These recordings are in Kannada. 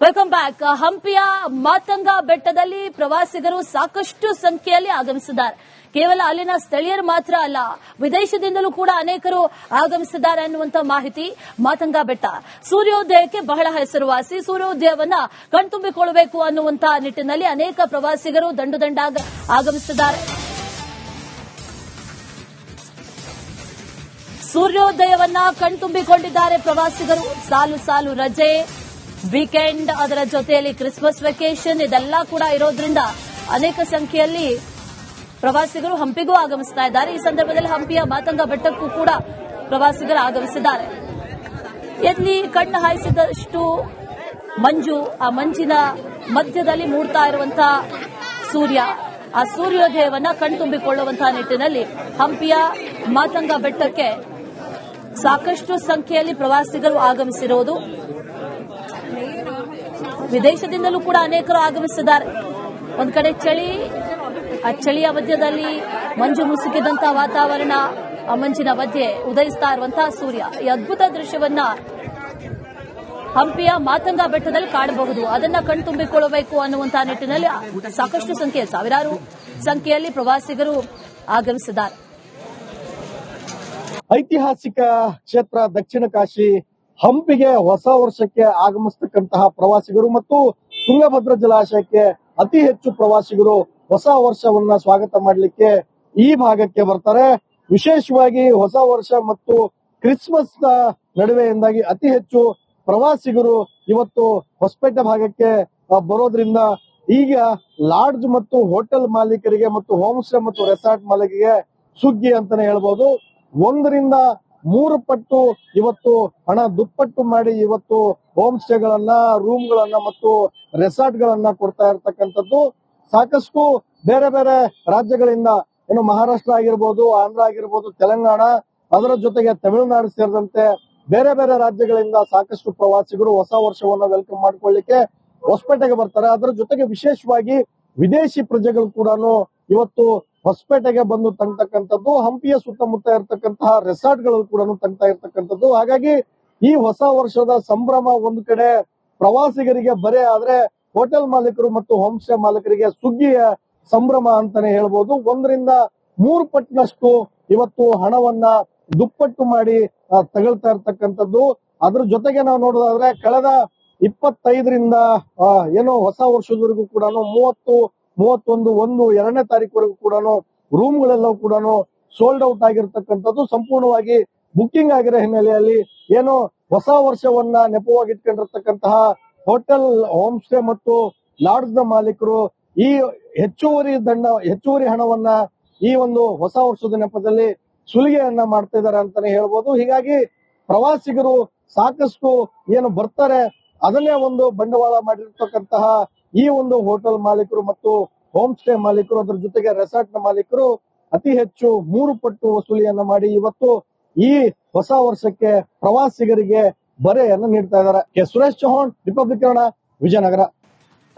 ವೆಲ್ಕಮ್ ಬ್ಯಾಕ್ ಹಂಪಿಯ ಮಾತಂಗ ಬೆಟ್ಟದಲ್ಲಿ ಪ್ರವಾಸಿಗರು ಸಾಕಷ್ಟು ಸಂಖ್ಯೆಯಲ್ಲಿ ಆಗಮಿಸಿದ್ದಾರೆ. ಕೇವಲ ಅಲ್ಲಿನ ಸ್ಥಳೀಯರು ಮಾತ್ರ ಅಲ್ಲ, ವಿದೇಶದಿಂದಲೂ ಕೂಡ ಅನೇಕರು ಆಗಮಿಸಿದ್ದಾರೆ ಅನ್ನುವಂತ ಮಾಹಿತಿ ಮಾತಂಗ ಬೆಟ್ಟ. ಸೂರ್ಯೋದಯಕ್ಕೆ ಬಹಳ ಹೆಸರುವಾಸಿ. ಸೂರ್ಯೋದಯವನ್ನ ಕಣ್ತುಂಬಿಕೊಳ್ಳಬೇಕು ಅನ್ನುವಂತ ನಿಟ್ಟಿನಲ್ಲಿ ಅನೇಕ ಪ್ರವಾಸಿಗರು ದಂಡು ದಂಡಾಗ ಆಗಮಿಸಿದ್ದಾರೆ. ಸೂರ್ಯೋದಯವನ್ನ ಕಣ್ತುಂಬಿಕೊಂಡಿದ್ದಾರೆ ಪ್ರವಾಸಿಗರು. ಸಾಲು ಸಾಲು ರಜೆ. ವೀಕೆಂಡ್ ಅದರ ಜೊತೆಯಲ್ಲಿ ಕ್ರಿಸ್ಮಸ್ ವೆಕೇಶನ್ ಇದೆಲ್ಲ ಕೂಡ ಇರೋದ್ರಿಂದ ಅನೇಕ ಸಂಖ್ಯೆಯಲ್ಲಿ ಪ್ರವಾಸಿಗರು ಹಂಪಿಗೂ ಆಗಮಿಸ್ತಾ ಇದ್ದಾರೆ. ಈ ಸಂದರ್ಭದಲ್ಲಿ ಹಂಪಿಯ ಮಾತಂಗ ಬೆಟ್ಟಕ್ಕೂ ಕೂಡ ಪ್ರವಾಸಿಗರು ಆಗಮಿಸಿದ್ದಾರೆ. ಎಲ್ಲಿ ಕಣ್ಣು ಹಾಯಿಸಿದಷ್ಟು ಮಂಜು, ಆ ಮಂಜಿನ ಮಧ್ಯದಲ್ಲಿ ಮೂಡ್ತಾ ಇರುವಂತಹ ಸೂರ್ಯ, ಆ ಸೂರ್ಯೋದಯವನ್ನ ಕಣ್ತುಂಬಿಕೊಳ್ಳುವಂತಹ ನಿಟ್ಟಿನಲ್ಲಿ ಹಂಪಿಯ ಮಾತಂಗ ಬೆಟ್ಟಕ್ಕೆ ಸಾಕಷ್ಟು ಸಂಖ್ಯೆಯಲ್ಲಿ ಪ್ರವಾಸಿಗರು ಆಗಮಿಸಿರುವುದು. ವಿದೇಶದಿಂದಲೂ ಕೂಡ ಅನೇಕರು ಆಗಮಿಸಿದ್ದಾರೆ. ಒಂದ್ ಕಡೆ ಚಳಿ, ಆ ಚಳಿಯ ಮಧ್ಯದಲ್ಲಿ ಮಂಜು ಮುಸುಕಿದಂತಹ ವಾತಾವರಣ ಆ ಮಂಜಿನ ಮಧ್ಯೆ ಉದಯಿಸ್ತಾ ಇರುವಂತಹ ಸೂರ್ಯ. ಈ ಅದ್ಭುತ ದೃಶ್ಯವನ್ನ ಹಂಪಿಯ ಮಾತಂಗ ಬೆಟ್ಟದಲ್ಲಿ ಕಾಣಬಹುದು. ಅದನ್ನ ಕಣ್ತುಂಬಿಕೊಳ್ಳಬೇಕು ಅನ್ನುವಂತಹ ನಿಟ್ಟಿನಲ್ಲಿ ಸಾಕಷ್ಟು ಸಂಖ್ಯೆ ಸಾವಿರಾರು ಸಂಖ್ಯೆಯಲ್ಲಿ ಪ್ರವಾಸಿಗರು ಆಗಮಿಸಿದ್ದಾರೆ. ಐತಿಹಾಸಿಕ ಕ್ಷೇತ್ರ ದಕ್ಷಿಣ ಕಾಶಿ ಹಂಪಿಗೆ ಹೊಸ ವರ್ಷಕ್ಕೆ ಆಗಮಿಸ್ತಕ್ಕಂತಹ ಪ್ರವಾಸಿಗರು ಮತ್ತು ತುಂಗಭದ್ರ ಜಲಾಶಯಕ್ಕೆ ಅತಿ ಹೆಚ್ಚು ಪ್ರವಾಸಿಗರು ಹೊಸ ವರ್ಷವನ್ನ ಸ್ವಾಗತ ಮಾಡಲಿಕ್ಕೆ ಈ ಭಾಗಕ್ಕೆ ಬರ್ತಾರೆ. ವಿಶೇಷವಾಗಿ ಹೊಸ ವರ್ಷ ಮತ್ತು ಕ್ರಿಸ್ಮಸ್ ನಡುವೆಯಿಂದಾಗಿ ಅತಿ ಹೆಚ್ಚು ಪ್ರವಾಸಿಗರು ಇವತ್ತು ಹೊಸಪೇಟೆ ಭಾಗಕ್ಕೆ ಬರೋದ್ರಿಂದ ಈಗ ಲಾಡ್ಜ್ ಮತ್ತು ಹೋಟೆಲ್ ಮಾಲೀಕರಿಗೆ ಮತ್ತು ಹೋಮ್ ಸ್ಟೇ ಮತ್ತು ರೆಸಾರ್ಟ್ ಮಾಲೀಕರಿಗೆ ಸುಗ್ಗಿ ಅಂತಾನೆ ಹೇಳ್ಬೋದು. ಒಂದರಿಂದ ಮೂರು ಪಟ್ಟು ಇವತ್ತು ಹಣ ದುಪ್ಪಟ್ಟು ಮಾಡಿ ಇವತ್ತು ಹೋಮ್ ಸ್ಟೇಗಳನ್ನ ರೂಮ್ ಗಳನ್ನ ಮತ್ತು ರೆಸಾರ್ಟ್ ಗಳನ್ನ ಕೊಡ್ತಾ ಇರ್ತಕ್ಕಂಥದ್ದು ಸಾಕಷ್ಟು ಬೇರೆ ಬೇರೆ ರಾಜ್ಯಗಳಿಂದ ಏನು ಮಹಾರಾಷ್ಟ್ರ ಆಗಿರ್ಬೋದು, ಆಂಧ್ರ ಆಗಿರ್ಬೋದು, ತೆಲಂಗಾಣ, ಅದರ ಜೊತೆಗೆ ತಮಿಳುನಾಡು ಸೇರಿದಂತೆ ಬೇರೆ ಬೇರೆ ರಾಜ್ಯಗಳಿಂದ ಸಾಕಷ್ಟು ಪ್ರವಾಸಿಗರು ಹೊಸ ವರ್ಷವನ್ನು ವೆಲ್ಕಮ್ ಮಾಡ್ಕೊಳ್ಳಿಕ್ಕೆ ಹೊಸಪೇಟೆಗೆ ಬರ್ತಾರೆ. ಅದರ ಜೊತೆಗೆ ವಿಶೇಷವಾಗಿ ವಿದೇಶಿ ಪ್ರಜೆಗಳು ಕೂಡ ಇವತ್ತು ಹೊಸಪೇಟೆಗೆ ಬಂದು ತಂಗ್ತಕ್ಕಂಥದ್ದು, ಹಂಪಿಯ ಸುತ್ತಮುತ್ತ ಇರತಕ್ಕಂತಹ ರೆಸಾರ್ಟ್ಗಳು ಕೂಡ ತಂಗ್ತಾ ಇರ್ತಕ್ಕಂಥದ್ದು. ಹಾಗಾಗಿ ಈ ಹೊಸ ವರ್ಷದ ಸಂಭ್ರಮ ಒಂದು ಕಡೆ ಪ್ರವಾಸಿಗರಿಗೆ ಬರೆ ಆದ್ರೆ ಹೋಟೆಲ್ ಮಾಲೀಕರು ಮತ್ತು ಹೋಮ್ ಮಾಲೀಕರಿಗೆ ಸುಗ್ಗಿಯ ಸಂಭ್ರಮ ಅಂತಾನೆ ಹೇಳ್ಬೋದು. ಒಂದರಿಂದ ಮೂರು ಪಟ್ಟಿನಷ್ಟು ಇವತ್ತು ಹಣವನ್ನ ದುಪ್ಪಟ್ಟು ಮಾಡಿ ತಗೊಳ್ತಾ ಇರ್ತಕ್ಕಂಥದ್ದು. ಅದ್ರ ಜೊತೆಗೆ ನಾವು ನೋಡೋದಾದ್ರೆ, ಕಳೆದ ಇಪ್ಪತ್ತೈದರಿಂದ ಏನು ಹೊಸ ವರ್ಷದವರೆಗೂ ಕೂಡ ಮೂವತ್ತು ಮೂವತ್ತೊಂದು, ಒಂದು, ಎರಡನೇ ತಾರೀಕುವರೆಗೂ ಕೂಡ ರೂಮ್ಗಳೆಲ್ಲವೂ ಕೂಡ ಸೋಲ್ಡ್ ಔಟ್ ಆಗಿರ್ತಕ್ಕಂಥದ್ದು ಸಂಪೂರ್ಣವಾಗಿ ಬುಕ್ಕಿಂಗ್ ಆಗಿರೋ ಹಿನ್ನೆಲೆಯಲ್ಲಿ ಏನು ಹೊಸ ವರ್ಷವನ್ನ ನೆಪವಾಗಿ ಇಟ್ಕೊಂಡಿರ್ತಕ್ಕಂತಹ ಹೋಟೆಲ್ ಹೋಮ್ ಸ್ಟೇ ಮತ್ತು ಲಾಡ್ಜ್ ಮಾಲೀಕರು ಈ ಹೆಚ್ಚುವರಿ ದಂಡ, ಹೆಚ್ಚುವರಿ ಹಣವನ್ನ ಈ ಒಂದು ಹೊಸ ವರ್ಷದ ನೆಪದಲ್ಲಿ ಸುಲಿಗೆಯನ್ನ ಮಾಡ್ತಾ ಇದ್ದಾರೆ ಅಂತಾನೆ ಹೇಳ್ಬೋದು. ಹೀಗಾಗಿ ಪ್ರವಾಸಿಗರು ಸಾಕಷ್ಟು ಏನು ಬರ್ತಾರೆ ಅದನ್ನೇ ಒಂದು ಬಂಡವಾಳ ಮಾಡಿರ್ತಕ್ಕಂತಹ ಈ ಒಂದು ಹೋಟೆಲ್ ಮಾಲೀಕರು ಮತ್ತು ಹೋಮ್ ಸ್ಟೇ ಮಾಲೀಕರು, ಅದರ ಜೊತೆಗೆ ರೆಸಾರ್ಟ್ನ ಮಾಲೀಕರು ಅತಿ ಹೆಚ್ಚು ಮೂರು ಪಟ್ಟು ವಸೂಲಿಯನ್ನ ಮಾಡಿ ಇವತ್ತು ಈ ಹೊಸ ವರ್ಷಕ್ಕೆ ಪ್ರವಾಸಿಗರಿಗೆ ಬರೆಯನ್ನು ನೀಡ್ತಾ ಇದ್ದಾರೆ. K. Suresh Chauhan republic Vijayanagara.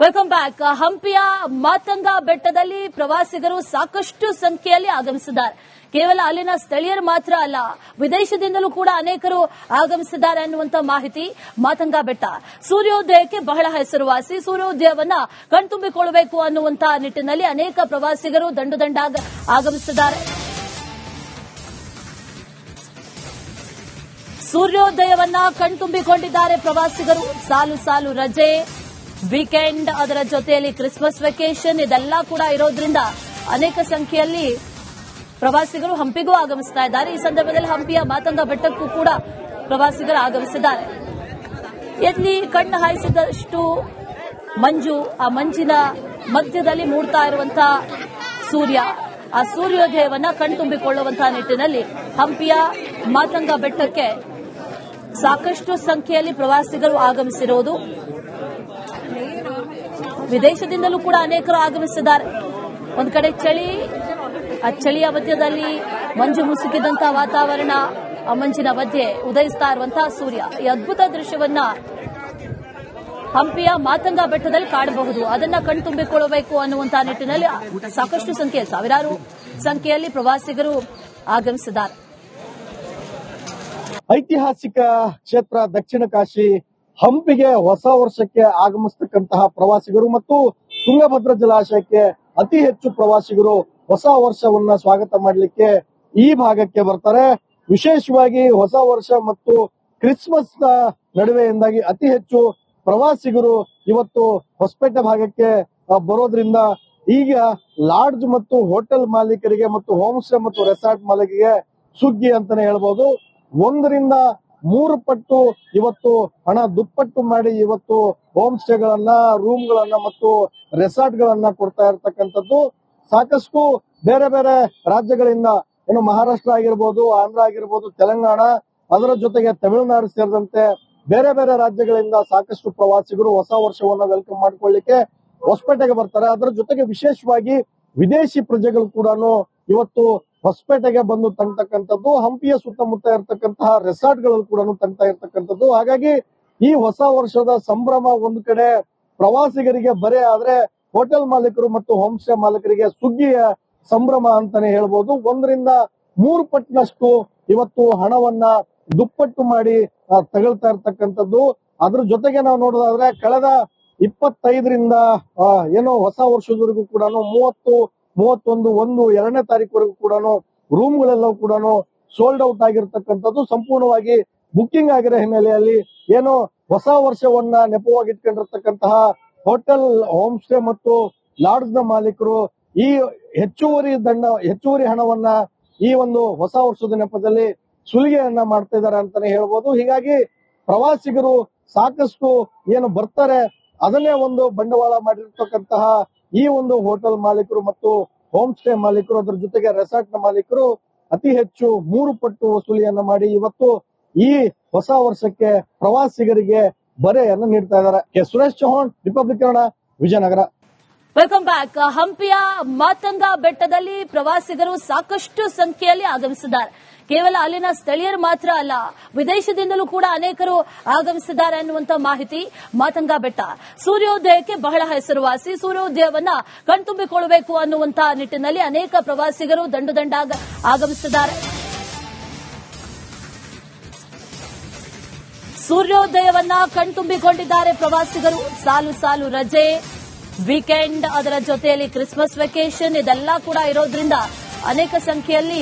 Welcome back ಹಂಪಿಯ ಮಾತಂಗ ಬೆಟ್ಟದಲ್ಲಿ ಪ್ರವಾಸಿಗರು ಸಾಕಷ್ಟು ಸಂಖ್ಯೆಯಲ್ಲಿ ಆಗಮಿಸಿದ್ದಾರೆ. ಕೇವಲ ಅಲ್ಲಿನ ಸ್ಥಳೀಯರು ಮಾತ್ರ ಅಲ್ಲ, ವಿದೇಶದಿಂದಲೂ ಕೂಡ ಅನೇಕರು ಆಗಮಿಸಿದ್ದಾರೆ ಅನ್ನುವಂತ ಮಾಹಿತಿ ಮಾತಂಗ ಬೆಟ್ಟ. ಸೂರ್ಯೋದಯಕ್ಕೆ ಬಹಳ ಹೆಸರುವಾಸಿ. ಸೂರ್ಯೋದಯವನ್ನ ಕಣ್ತುಂಬಿಕೊಳ್ಳಬೇಕು ಅನ್ನುವಂತಹ ನಿಟ್ಟಿನಲ್ಲಿ ಅನೇಕ ಪ್ರವಾಸಿಗರು ದಂಡು ದಂಡಾಗ ಆಗಮಿಸಿದ್ದಾರೆ. ಸೂರ್ಯೋದಯವನ್ನ ಕಣ್ತುಂಬಿಕೊಂಡಿದ್ದಾರೆ ಪ್ರವಾಸಿಗರು. ಸಾಲು ಸಾಲು ರಜೆ. ವೀಕೆಂಡ್ ಅದರ ಜೊತೆಯಲ್ಲಿ ಕ್ರಿಸ್ಮಸ್ ವೆಕೇಶನ್ ಇದೆಲ್ಲ ಕೂಡ ಇರೋದ್ರಿಂದ ಅನೇಕ ಸಂಖ್ಯೆಯಲ್ಲಿ ಪ್ರವಾಸಿಗರು ಹಂಪಿಗೂ ಆಗಮಿಸ್ತಾ ಇದ್ದಾರೆ. ಈ ಸಂದರ್ಭದಲ್ಲಿ ಹಂಪಿಯ ಮಾತಂಗ ಬೆಟ್ಟಕ್ಕೂ ಕೂಡ ಪ್ರವಾಸಿಗರು ಆಗಮಿಸಿದ್ದಾರೆ. ಎಲ್ಲಿ ಕಣ್ಣು ಹಾಯಿಸಿದಷ್ಟು ಮಂಜು, ಆ ಮಂಜಿನ ಮಧ್ಯದಲ್ಲಿ ಮೂಡ್ತಾ ಇರುವಂತಹ ಸೂರ್ಯ, ಆ ಸೂರ್ಯೋದಯವನ್ನ ಕಣ್ತುಂಬಿಕೊಳ್ಳುವಂತಹ ನಿಟ್ಟಿನಲ್ಲಿ ಹಂಪಿಯ ಮಾತಂಗ ಬೆಟ್ಟಕ್ಕೆ ಸಾಕಷ್ಟು ಸಂಖ್ಯೆಯಲ್ಲಿ ಪ್ರವಾಸಿಗರು ಆಗಮಿಸಿರುವುದು ವಿದೇಶದಿಂದಲೂ ಕೂಡ ಅನೇಕರು ಆಗಮಿಸಿದ್ದಾರೆ. ಒಂದ್ ಕಡೆ ಚಳಿ, ಆ ಚಳಿಯ ಮಧ್ಯದಲ್ಲಿ ಮಂಜು ಮುಸುಕಿದಂತಹ ವಾತಾವರಣ ಆ ಮಂಜಿನ ಮಧ್ಯೆ ಉದಯಿಸ್ತಾ ಇರುವಂತಹ ಸೂರ್ಯ. ಈ ಅದ್ಭುತ ದೃಶ್ಯವನ್ನ ಹಂಪಿಯ ಮಾತಂಗ ಬೆಟ್ಟದಲ್ಲಿ ಕಾಣಬಹುದು. ಅದನ್ನ ಕಣ್ತುಂಬಿಕೊಳ್ಳಬೇಕು ಅನ್ನುವಂತಹ ನಿಟ್ಟಿನಲ್ಲಿ ಸಾಕಷ್ಟು ಸಂಖ್ಯೆ ಸಾವಿರಾರು ಸಂಖ್ಯೆಯಲ್ಲಿ ಪ್ರವಾಸಿಗರು ಆಗಮಿಸಿದ್ದಾರೆ. ಐತಿಹಾಸಿಕ ಕ್ಷೇತ್ರ ದಕ್ಷಿಣ ಕಾಶಿ ಹಂಪಿಗೆ ಹೊಸ ವರ್ಷಕ್ಕೆ ಆಗಮಿಸ್ತಕ್ಕಂತಹ ಪ್ರವಾಸಿಗರು ಮತ್ತು ತುಂಗಭದ್ರಾ ಜಲಾಶಯಕ್ಕೆ ಅತಿ ಹೆಚ್ಚು ಪ್ರವಾಸಿಗರು ಹೊಸ ವರ್ಷವನ್ನ ಸ್ವಾಗತ ಮಾಡಲಿಕ್ಕೆ ಈ ಭಾಗಕ್ಕೆ ಬರ್ತಾರೆ. ವಿಶೇಷವಾಗಿ ಹೊಸ ವರ್ಷ ಮತ್ತು ಕ್ರಿಸ್ಮಸ್ ನಡುವೆಯಿಂದಾಗಿ ಅತಿ ಹೆಚ್ಚು ಪ್ರವಾಸಿಗರು ಇವತ್ತು ಹೊಸಪೇಟೆ ಭಾಗಕ್ಕೆ ಬರೋದ್ರಿಂದ ಈಗ ಲಾಡ್ಜ್ ಮತ್ತು ಹೋಟೆಲ್ ಮಾಲೀಕರಿಗೆ ಮತ್ತು ಹೋಮ್ ಸ್ಟೇ ಮತ್ತು ರೆಸಾರ್ಟ್ ಮಾಲೀಕರಿಗೆ ಸುಗ್ಗಿ ಅಂತಾನೆ ಹೇಳ್ಬೋದು. ಒಂದರಿಂದ ಮೂರು ಪಟ್ಟು ಇವತ್ತು ಹಣ, ದುಪ್ಪಟ್ಟು ಮಾಡಿ ಇವತ್ತು ಹೋಮ್ ಸ್ಟೇಗಳನ್ನ ರೂಮ್ ಗಳನ್ನ ಮತ್ತು ರೆಸಾರ್ಟ್ ಗಳನ್ನ ಕೊಡ್ತಾ ಇರ್ತಕ್ಕಂಥದ್ದು ಸಾಕಷ್ಟು ಬೇರೆ ಬೇರೆ ರಾಜ್ಯಗಳಿಂದ. ಏನು ಮಹಾರಾಷ್ಟ್ರ ಆಗಿರ್ಬೋದು, ಆಂಧ್ರ ಆಗಿರ್ಬೋದು, ತೆಲಂಗಾಣ, ಅದರ ಜೊತೆಗೆ ತಮಿಳುನಾಡು ಸೇರಿದಂತೆ ಬೇರೆ ಬೇರೆ ರಾಜ್ಯಗಳಿಂದ ಸಾಕಷ್ಟು ಪ್ರವಾಸಿಗರು ಹೊಸ ವರ್ಷವನ್ನ ವೆಲ್ಕಮ್ ಮಾಡ್ಕೊಳ್ಳಿಕ್ಕೆ ಹೊಸಪೇಟೆಗೆ ಬರ್ತಾರೆ. ಅದರ ಜೊತೆಗೆ ವಿಶೇಷವಾಗಿ ವಿದೇಶಿ ಪ್ರಜೆಗಳು ಕೂಡ ಇವತ್ತು ಹೊಸಪೇಟೆಗೆ ಬಂದು ತಂಗ್ತಕ್ಕಂಥದ್ದು, ಹಂಪಿಯ ಸುತ್ತಮುತ್ತ ಇರತಕ್ಕಂತಹ ರೆಸಾರ್ಟ್ಗಳಲ್ಲಿ ಕೂಡ ತಂಗ್ತಾ ಇರ್ತಕ್ಕಂಥದ್ದು. ಹಾಗಾಗಿ ಈ ಹೊಸ ವರ್ಷದ ಸಂಭ್ರಮ ಒಂದು ಕಡೆ ಪ್ರವಾಸಿಗರಿಗೆ ಬರೇ ಆದ್ರೆ ಹೋಟೆಲ್ ಮಾಲೀಕರು ಮತ್ತು ಹೋಮ್ ಸ್ಟೇ ಮಾಲೀಕರಿಗೆ ಸುಗ್ಗಿಯ ಸಂಭ್ರಮ ಅಂತಾನೆ ಹೇಳ್ಬೋದು. ಒಂದರಿಂದ ಮೂರು ಪಟ್ಟಿನಷ್ಟು ಇವತ್ತು ಹಣವನ್ನ ದುಪ್ಪಟ್ಟು ಮಾಡಿ ತಗೊಳ್ತಾ ಇರ್ತಕ್ಕಂಥದ್ದು. ಅದ್ರ ಜೊತೆಗೆ ನಾವು ನೋಡೋದಾದ್ರೆ, ಕಳೆದ ಇಪ್ಪತ್ತೈದರಿಂದ ಏನೋ ಹೊಸ ವರ್ಷದವರೆಗೂ ಕೂಡ ಮೂವತ್ತು ಮೂವತ್ತೊಂದು, ಒಂದು, ಎರಡನೇ ತಾರೀಕುವರೆಗೂ ಕೂಡ ರೂಮ್ಗಳೆಲ್ಲವೂ ಕೂಡ ಸೋಲ್ಡ್ ಔಟ್ ಆಗಿರ್ತಕ್ಕಂಥದ್ದು ಸಂಪೂರ್ಣವಾಗಿ ಬುಕ್ಕಿಂಗ್ ಆಗಿರೋ ಹಿನ್ನೆಲೆಯಲ್ಲಿ ಏನು ಹೊಸ ವರ್ಷವನ್ನ ನೆಪವಾಗಿ ಇಟ್ಕೊಂಡಿರ್ತಕ್ಕಂತಹ ಹೋಟೆಲ್ ಹೋಮ್ ಸ್ಟೇ ಮತ್ತು ಲಾಡ್ಜ್ ಮಾಲೀಕರು ಈ ಹೆಚ್ಚುವರಿ ದಂಡ, ಹೆಚ್ಚುವರಿ ಹಣವನ್ನ ಈ ಒಂದು ಹೊಸ ವರ್ಷದ ನೆಪದಲ್ಲಿ ಸುಲಿಗೆಯನ್ನ ಮಾಡ್ತಾ ಇದ್ದಾರೆ ಅಂತಾನೆ ಹೇಳ್ಬೋದು. ಹೀಗಾಗಿ ಪ್ರವಾಸಿಗರು ಸಾಕಷ್ಟು ಏನು ಬರ್ತಾರೆ ಅದನ್ನೇ ಒಂದು ಬಂಡವಾಳ ಮಾಡಿರ್ತಕ್ಕಂತಹ ಈ ಒಂದು ಹೋಟೆಲ್ ಮಾಲೀಕರು ಮತ್ತು ಹೋಮ್ ಸ್ಟೇ ಮಾಲೀಕರು, ಅದರ ಜೊತೆಗೆ ರೆಸಾರ್ಟ್ನ ಮಾಲೀಕರು ಅತಿ ಹೆಚ್ಚು ಮೂರು ಪಟ್ಟು ವಸೂಲಿಯನ್ನ ಮಾಡಿ ಇವತ್ತು ಈ ಹೊಸ ವರ್ಷಕ್ಕೆ ಪ್ರವಾಸಿಗರಿಗೆ ಬರೆಯನ್ನು ನೀಡ್ತಾ ಇದ್ದಾರೆ. K. Suresh Chauhan republic Kannada Vijayanagara. Welcome back ಹಂಪಿಯ ಮಾತಂಗ ಬೆಟ್ಟದಲ್ಲಿ ಪ್ರವಾಸಿಗರು ಸಾಕಷ್ಟು ಸಂಖ್ಯೆಯಲ್ಲಿ ಆಗಮಿಸಿದ್ದಾರೆ. ಕೇವಲ ಅಲ್ಲಿನ ಸ್ಥಳೀಯರು ಮಾತ್ರ ಅಲ್ಲ, ವಿದೇಶದಿಂದಲೂ ಕೂಡ ಅನೇಕರು ಆಗಮಿಸಿದ್ದಾರೆ ಅನ್ನುವಂತ ಮಾಹಿತಿ ಮಾತಂಗ ಬೆಟ್ಟ. ಸೂರ್ಯೋದಯಕ್ಕೆ ಬಹಳ ಹೆಸರುವಾಸಿ. ಸೂರ್ಯೋದಯವನ್ನ ಕಣ್ತುಂಬಿಕೊಳ್ಳಬೇಕು ಅನ್ನುವಂತಹ ನಿಟ್ಟಿನಲ್ಲಿ ಅನೇಕ ಪ್ರವಾಸಿಗರು ದಂಡು ದಂಡಾಗ ಆಗಮಿಸಿದ್ದಾರೆ. ಸೂರ್ಯೋದಯವನ್ನ ಕಣ್ತುಂಬಿಕೊಂಡಿದ್ದಾರೆ ಪ್ರವಾಸಿಗರು. ಸಾಲು ಸಾಲು ರಜೆ, ವೀಕೆಂಡ್ ಅದರ ಜೊತೆಯಲ್ಲಿ ಕ್ರಿಸ್ಮಸ್ ವೆಕೇಷನ್ ಇದೆಲ್ಲ ಕೂಡ ಇರೋದ್ರಿಂದ ಅನೇಕ ಸಂಖ್ಯೆಯಲ್ಲಿ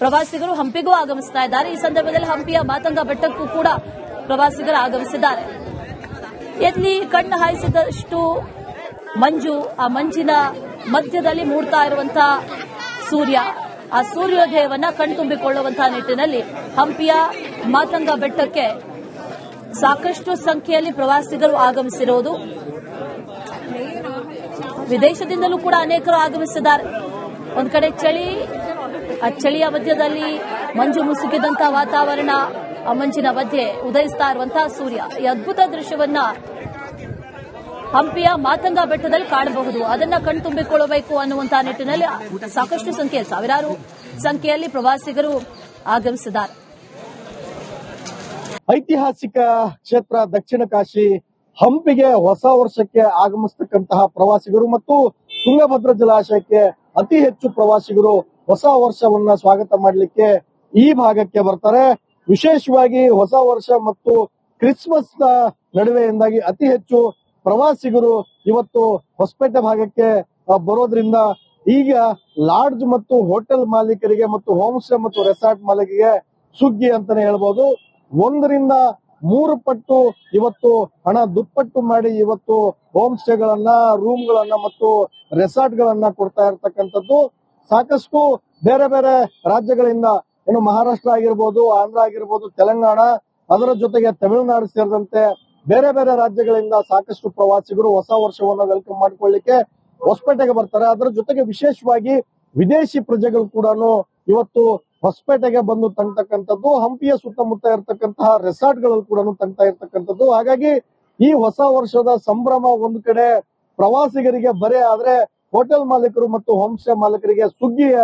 ಪ್ರವಾಸಿಗರು ಹಂಪಿಗೂ ಆಗಮಿಸ್ತಾ ಇದ್ದಾರೆ. ಈ ಸಂದರ್ಭದಲ್ಲಿ ಹಂಪಿಯ ಮಾತಂಗ ಬೆಟ್ಟಕ್ಕೂ ಕೂಡ ಪ್ರವಾಸಿಗರು ಆಗಮಿಸಿದ್ದಾರೆ. ಎಲ್ಲಿ ಕಣ್ಣು ಹಾಯಿಸಿದಷ್ಟು ಮಂಜು, ಆ ಮಂಜಿನ ಮಧ್ಯದಲ್ಲಿ ಮೂಡ್ತಾ ಇರುವಂತಹ ಸೂರ್ಯ, ಆ ಸೂರ್ಯೋದಯವನ್ನ ಕಣ್ತುಂಬಿಕೊಳ್ಳುವಂತಹ ನಿಟ್ಟಿನಲ್ಲಿ ಹಂಪಿಯ ಮಾತಂಗ ಬೆಟ್ಟಕ್ಕೆ ಸಾಕಷ್ಟು ಸಂಖ್ಯೆಯಲ್ಲಿ ಪ್ರವಾಸಿಗರು ಆಗಮಿಸಿರುವುದು. ವಿದೇಶದಿಂದಲೂ ಕೂಡ ಅನೇಕರು ಆಗಮಿಸಿದ್ದಾರೆ. ಒಂದು ಕಡೆ ಚಳಿ ಆ ಚಳಿಯ ಮಧ್ಯದಲ್ಲಿ ಮಂಜು ಮುಸುಕಿದಂತಹ ವಾತಾವರಣ ಆ ಮಂಜಿನ ಮಧ್ಯೆ ಉದಯಿಸ್ತಾ ಇರುವಂತಹ ಸೂರ್ಯ. ಈ ಅದ್ಭುತ ದೃಶ್ಯವನ್ನ ಹಂಪಿಯ ಮಾತಂಗ ಬೆಟ್ಟದಲ್ಲಿ ಕಾಣಬಹುದು. ಅದನ್ನ ಕಣ್ತುಂಬಿಕೊಳ್ಳಬೇಕು ಅನ್ನುವಂತಹ ನಿಟ್ಟಿನಲ್ಲಿ ಸಾಕಷ್ಟು ಸಂಖ್ಯೆ ಸಾವಿರಾರು ಸಂಖ್ಯೆಯಲ್ಲಿ ಪ್ರವಾಸಿಗರು ಆಗಮಿಸಿದ್ದಾರೆ. ಐತಿಹಾಸಿಕ ಕ್ಷೇತ್ರ ದಕ್ಷಿಣ ಕಾಶಿ ಹಂಪಿಗೆ ಹೊಸ ವರ್ಷಕ್ಕೆ ಆಗಮಿಸ್ತಕ್ಕಂತಹ ಪ್ರವಾಸಿಗರು ಮತ್ತು ತುಂಗಭದ್ರಾ ಜಲಾಶಯಕ್ಕೆ ಅತಿ ಹೆಚ್ಚು ಪ್ರವಾಸಿಗರು ಹೊಸ ವರ್ಷವನ್ನ ಸ್ವಾಗತ ಮಾಡಲಿಕ್ಕೆ ಈ ಭಾಗಕ್ಕೆ ಬರ್ತಾರೆ. ವಿಶೇಷವಾಗಿ ಹೊಸ ವರ್ಷ ಮತ್ತು ಕ್ರಿಸ್ಮಸ್ನ ನಡುವೆಯಿಂದಾಗಿ ಅತಿ ಹೆಚ್ಚು ಪ್ರವಾಸಿಗರು ಇವತ್ತು ಹೊಸಪೇಟೆ ಭಾಗಕ್ಕೆ ಬರೋದ್ರಿಂದ ಈಗ ಲಾಡ್ಜ್ ಮತ್ತು ಹೋಟೆಲ್ ಮಾಲೀಕರಿಗೆ ಮತ್ತು ಹೋಮ್ ಸ್ಟೇ ಮತ್ತು ರೆಸಾರ್ಟ್ ಮಾಲೀಕರಿಗೆ ಸುಗ್ಗಿ ಅಂತಾನೆ ಹೇಳ್ಬೋದು. ಒಂದರಿಂದ ಮೂರು ಪಟ್ಟು ಇವತ್ತು ಹಣ ದುಪ್ಪಟ್ಟು ಮಾಡಿ ಇವತ್ತು ಹೋಮ್ ಸ್ಟೇಗಳನ್ನ ರೂಮ್ ಗಳನ್ನ ಮತ್ತು ರೆಸಾರ್ಟ್ ಗಳನ್ನ ಕೊಡ್ತಾ ಇರ್ತಕ್ಕಂಥದ್ದು. ಸಾಕಷ್ಟು ಬೇರೆ ಬೇರೆ ರಾಜ್ಯಗಳಿಂದ ಏನು ಮಹಾರಾಷ್ಟ್ರ ಆಗಿರ್ಬೋದು, ಆಂಧ್ರ ಆಗಿರ್ಬೋದು, ತೆಲಂಗಾಣ, ಅದರ ಜೊತೆಗೆ ತಮಿಳುನಾಡು ಸೇರಿದಂತೆ ಬೇರೆ ಬೇರೆ ರಾಜ್ಯಗಳಿಂದ ಸಾಕಷ್ಟು ಪ್ರವಾಸಿಗರು ಹೊಸ ವರ್ಷವನ್ನು ವೆಲ್ಕಮ್ ಮಾಡಿಕೊಳ್ಳಿಕ್ಕೆ ಹೊಸಪೇಟೆಗೆ ಬರ್ತಾರೆ. ಅದರ ಜೊತೆಗೆ ವಿಶೇಷವಾಗಿ ವಿದೇಶಿ ಪ್ರಜೆಗಳು ಕೂಡ ಇವತ್ತು ಹೊಸಪೇಟೆಗೆ ಬಂದು ತಂಗ್ತಕ್ಕಂಥದ್ದು ಹಂಪಿಯ ಸುತ್ತಮುತ್ತ ಇರತಕ್ಕಂತಹ ರೆಸಾರ್ಟ್ಗಳಲ್ಲಿ ಕೂಡ ತಂಗ್ತಾ ಇರ್ತಕ್ಕಂಥದ್ದು ಹಾಗಾಗಿ ಈ ಹೊಸ ವರ್ಷದ ಸಂಭ್ರಮ ಒಂದು ಕಡೆ ಪ್ರವಾಸಿಗರಿಗೆ ಬರೇ, ಆದ್ರೆ ಹೋಟೆಲ್ ಮಾಲೀಕರು ಮತ್ತು ಹೋಮ್ ಸ್ಟೇ ಮಾಲೀಕರಿಗೆ ಸುಗ್ಗಿಯ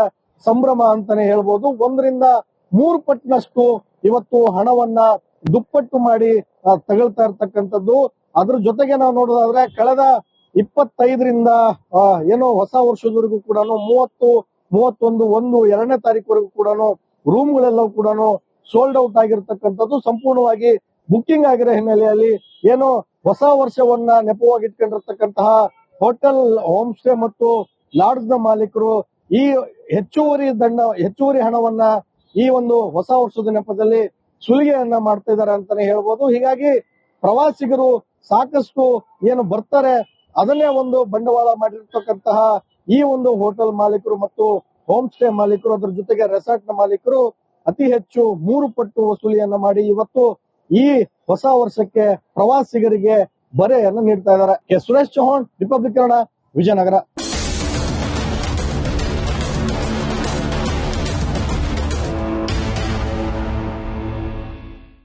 ಸಂಭ್ರಮ ಅಂತಾನೆ ಹೇಳ್ಬೋದು. ಒಂದರಿಂದ ಮೂರು ಪಟ್ಟಿನಷ್ಟು ಇವತ್ತು ಹಣವನ್ನ ದುಪ್ಪಟ್ಟು ಮಾಡಿ ತಗಳ್ತಾ ಇರ್ತಕ್ಕಂಥದ್ದು. ಅದ್ರ ಜೊತೆಗೆ ನಾವು ನೋಡೋದಾದ್ರೆ ಕಳೆದ ಇಪ್ಪತ್ತೈದರಿಂದ ಏನೋ ಹೊಸ ವರ್ಷದವರೆಗೂ ಕೂಡ ಮೂವತ್ತು, ಮೂವತ್ತೊಂದು, ಒಂದು, ಎರಡನೇ ತಾರೀಕುವರೆಗೂ ಕೂಡ ರೂಮ್ಗಳೆಲ್ಲವೂ ಕೂಡ ಸೋಲ್ಡ್ ಔಟ್ ಆಗಿರ್ತಕ್ಕಂಥದ್ದು. ಸಂಪೂರ್ಣವಾಗಿ ಬುಕ್ಕಿಂಗ್ ಆಗಿರೋ ಹಿನ್ನೆಲೆಯಲ್ಲಿ ಏನೋ ಹೊಸ ವರ್ಷವನ್ನ ನೆಪವಾಗಿಟ್ಕೊಂಡಿರ್ತಕ್ಕಂತಹ ಹೋಟೆಲ್ ಹೋಮ್ ಸ್ಟೇ ಮತ್ತು ಲಾಡ್ಜ್ ಮಾಲೀಕರು ಈ ಹೆಚ್ಚುವರಿ ದಂಡ, ಹೆಚ್ಚುವರಿ ಹಣವನ್ನ ಈ ಒಂದು ಹೊಸ ವರ್ಷದ ನೆಪದಲ್ಲಿ ಸುಲಿಗೆಯನ್ನ ಮಾಡ್ತಾ ಇದ್ದಾರೆ ಅಂತಾನೆ ಹೇಳ್ಬೋದು. ಹೀಗಾಗಿ ಪ್ರವಾಸಿಗರು ಸಾಕಷ್ಟು ಏನು ಬರ್ತಾರೆ, ಅದನ್ನೇ ಒಂದು ಬಂಡವಾಳ ಮಾಡಿರ್ತಕ್ಕಂತಹ ಈ ಒಂದು ಹೋಟೆಲ್ ಮಾಲೀಕರು ಮತ್ತು ಹೋಮ್ ಸ್ಟೇ ಮಾಲೀಕರು, ಅದರ ಜೊತೆಗೆ ರೆಸಾರ್ಟ್ ಮಾಲೀಕರು ಅತಿ ಹೆಚ್ಚು ಮೂರು ಪಟ್ಟು ವಸೂಲಿಯನ್ನ ಮಾಡಿ ಇವತ್ತು ಈ ಹೊಸ ವರ್ಷಕ್ಕೆ ಪ್ರವಾಸಿಗರಿಗೆ ಬರೆಯನ್ನು ನೀಡ್ತಾ ಇದ್ದಾರೆ ಕೆ ಸುರೇಶ್ ಚೌಹಾಣ್ ರಿಪಬ್ಲಿಕ್ ಕನ್ನಡ ವಿಜಯನಗರ.